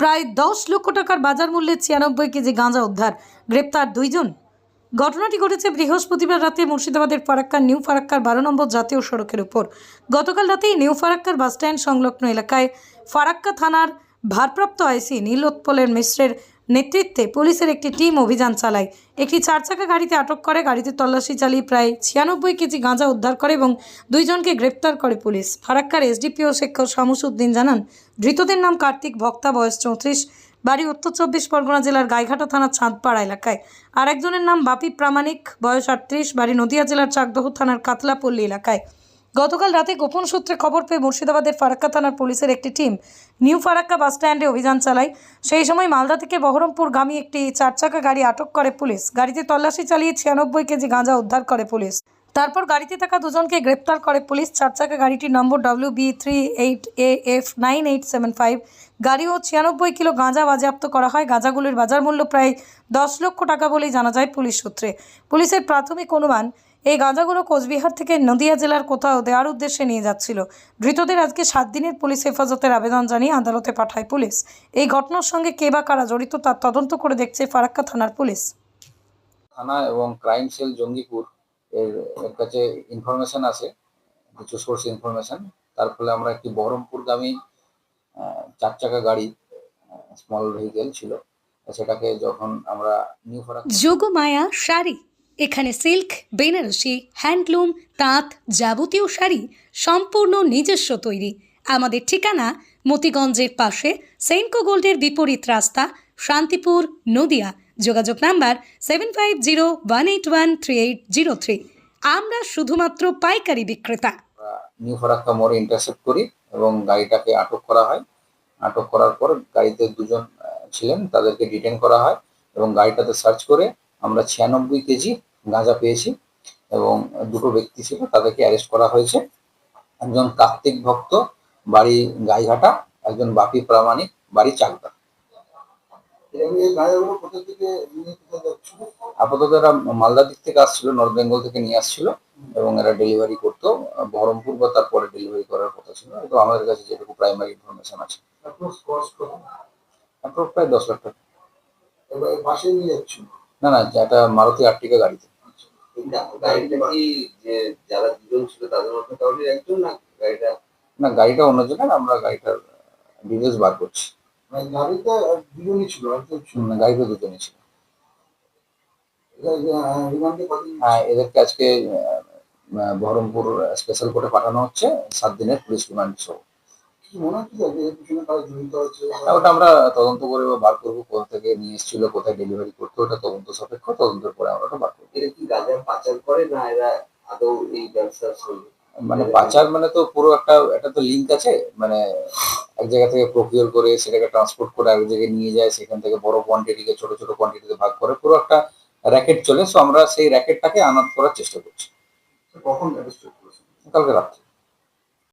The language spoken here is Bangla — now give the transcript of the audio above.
প্রায় দশ লক্ষ টাকার বাজার মূল্যে ছিয়ানব্বই কেজি গাঁজা উদ্ধার। গ্রেপ্তার দুইজন। ঘটনাটি ঘটেছে বৃহস্পতিবার রাতে মুর্শিদাবাদের ফারাক্কার নিউ ফারাক্কার বারো নম্বর জাতীয় সড়কের উপর। গতকাল রাতেই নিউ ফারাক্কার বাসস্ট্যান্ড সংলগ্ন এলাকায় ফারাক্কা থানার ভারপ্রাপ্ত আইসি নীলোৎপলের মিশ্রের নেতৃত্বে পুলিশের একটি টিম অভিযান চালায়। একটি চারচাকা গাড়িতে আটক করে, গাড়িতে তল্লাশি চালিয়ে প্রায় ছিয়ানব্বই কেজি গাঁজা উদ্ধার করে এবং দুইজনকে গ্রেপ্তার করে পুলিশ। ফারাক্কার এসডিপিও শিক্ষক শামসুদ্দিন জানান, ধৃতদের নাম কার্তিক ভক্তা, বয়স চৌত্রিশ, বাড়ি উত্তর চব্বিশ পরগনা জেলার গাইঘাটা থানার চাঁদপাড়া এলাকায়। আর একজনের নাম বাপি প্রামাণিক, বয়স আটত্রিশ, বাড়ি নদিয়া জেলার চাকদহ থানার কাতলাপল্লী এলাকায়। গতকাল রাতে গোপন সূত্রে খবর পেয়ে মুর্শিদাবাদের ফারাক্কা থানার পুলিশের একটি টিম নিউ ফারাক্কা বাসস্ট্যান্ডে অভিযান চালায়। সেই সময় মালদা থেকে বহরমপুরগামী একটি চারচাকা গাড়ি আটক করে পুলিশ। গাড়িতে তল্লাশি চালিয়ে ছিয়ানব্বই কেজি গাঁজা উদ্ধার করে পুলিশ। তারপর গাড়িতে থাকা দুজনকে গ্রেপ্তার করে পুলিশ। চারচাকা গাড়িটির নম্বর W B three eight A F nine eight seven five গাড়ি ও ছিয়ানব্বই কিলো গাঁজা বাজেয়াপ্ত করা হয়। গাঁজাগুলির বাজার মূল্য প্রায় দশ লক্ষ টাকা বলেই জানা যায় পুলিশ সূত্রে। পুলিশের প্রাথমিক অনুমান, এই গাঁজাগুলো কোচবিহার থেকে নদিয়া জেলার কোথাও দেওয়ার উদ্দেশ্যে নিয়ে যাচ্ছিল। ধৃতদের আজকে সাত দিনের পুলিশ হেফাজতের আবেদন জানিয়ে আদালতে পাঠায় পুলিশ। এই ঘটনার সঙ্গে কে বা কারা জড়িত তার তদন্ত করে দেখছে ফারাক্কা থানার পুলিশ। থানা এবং ক্রাইম সেল জঙ্গিপুর এর কাছে ইনফরমেশন আছে, কিছু সোর্স ইনফরমেশন তার ফলে আমরা একটি বহরমপুরগামী চার চাকা গাড়ি স্মল ভেহিকেল ছিল। সেটাকে যখন আমরা নিউ যোগমায়া শাড়ি, এখানে সিল্ক বেনারসি হ্যান্ডলুম তাঁত যাবতীয় শাড়ি সম্পূর্ণ নিজস্ব তৈরি। আমাদের ঠিকানা মতিগঞ্জের পাশে সেন্কো গোল্ডের বিপরীত রাস্তা, শান্তিপুর, নদিয়া। যোগাযোগ number seven five zero one eight one three eight zero three আমরা শুধুমাত্র পাইকারি বিক্রেতা। নিউ ফারাক্কা মোড়ে ইন্টারসেপ্ট করি এবং গাড়িটাকে আটক করা হয়। আটক করার পর গাড়িতে দুজন ছিলেন, তাদেরকে ডিটেন করা হয় এবং গাড়িটাতে সার্চ করে আমরা ছিয়ানব্বই কেজি গাঁজা পেয়েছি এবং দুটো ব্যক্তি ছিল, তাদেরকে অ্যারেস্ট করা হয়েছে। একজন কার্তিক ভক্ত, বাড়ি গাইঘাটা, একজন বাপি প্রামাণিক, বাড়ি চাকদা। আপাতত এরা মালদা দিক থেকে আসছিল নর্থ বেঙ্গল থেকে নিয়ে আসছিল এবং এরা ডেলিভারি করতো। বহরমপুর বা তারপরে ডেলিভারি করার কথা ছিল। তো আমাদের কাছে যেটুকু প্রাইমারি ইনফরমেশন আছে। প্রায় দশ লাখ টাকা। বাসে নিয়ে যাচ্ছিল? না না এটা মারুতি আর্টিকা গাড়িতে। গাড়িটা কি যে যারা দুজন ছিল তাদের মধ্যে কাউকে একজন না গাড়িটা? না গাড়িটা অন্য জায়গায় আমরা গাড়িটার ডিটেলস বার করছি। মানে দুজনই ছিল গাড়িতে দুজনই ছিল। হ্যাঁ এদেরকে আজকে বহরমপুর স্পেশাল কোর্টে পাঠানো হচ্ছে সাত দিনের পুলিশ রিমান্ড সহ ওটা আমরা তদন্ত করে বা বার করব কোথা থেকে নিয়ে এসেছিল কোথায় ডেলিভারি করতো ওটা তদন্ত সাপেক্ষ তদন্তের পরে আমরা ওটা বার করব। এরা কি গাঁজা পাচার করে না এরা আদৌ এই ব্যবসার সঙ্গে? মানে পাচার মানে তো পুরো একটা একটা তো লিঙ্ক আছে মানে এক জায়গা থেকে প্রকিওর করে সেটাকে ট্রান্সপোর্ট করে এক জায়গায় নিয়ে যায় সেখান থেকে বড় কোয়ান্টিটিকে ছোট ছোট কোয়ান্টিটিতে ভাগ করে পুরো একটা র্যাকেট চলে। সো আমরা সেই র্যাকেটটাকে আনাত করার চেষ্টা করছি। কখন কালকে রাত্রে।